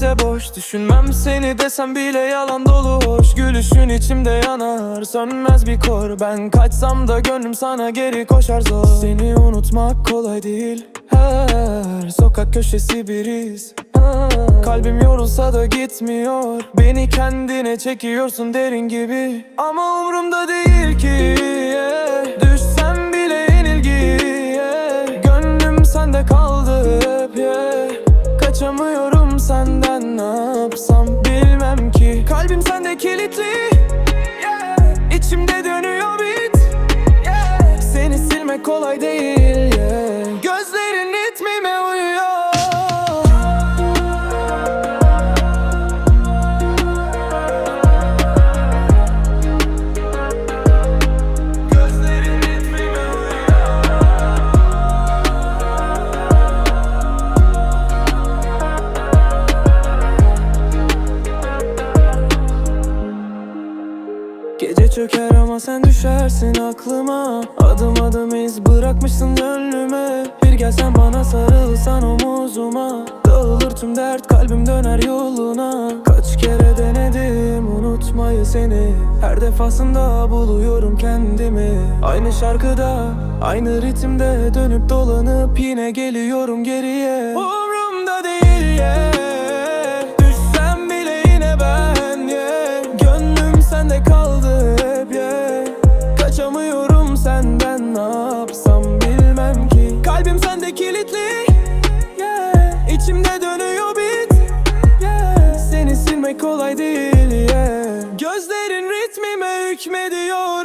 ise boş. Düşünmem seni desem bile yalan dolu hoş. Gülüşün içimde yanar sönmez bir kor. Ben kaçsam da gönlüm sana geri koşar zor. Seni unutmak kolay değil. Her sokak köşesi bir iz Kalbim yorulsa da gitmiyor. Beni kendine çekiyorsun derin gibi. Ama umurumda değil ki yeah. Kaçamıyorum senden ne yapsam. Bilmem ki. Kalbim sende kilitli Gece çöker ama sen düşersin aklıma. Adım adım iz bırakmışsın gönlüme. Bir gelsen bana sarılsan omuzuma. Dağılır tüm dert kalbim döner yoluna. Kaç kere denedim unutmayı seni. Her defasında buluyorum kendimi. Aynı şarkıda aynı ritimde Dönüp dolanıp yine geliyorum geriye. Umrumda değil yeah. Kilitli yeah. İçimde dönüyor bit yeah. Seni silmek kolay değil yeah. Gözlerin ritmime hükmediyor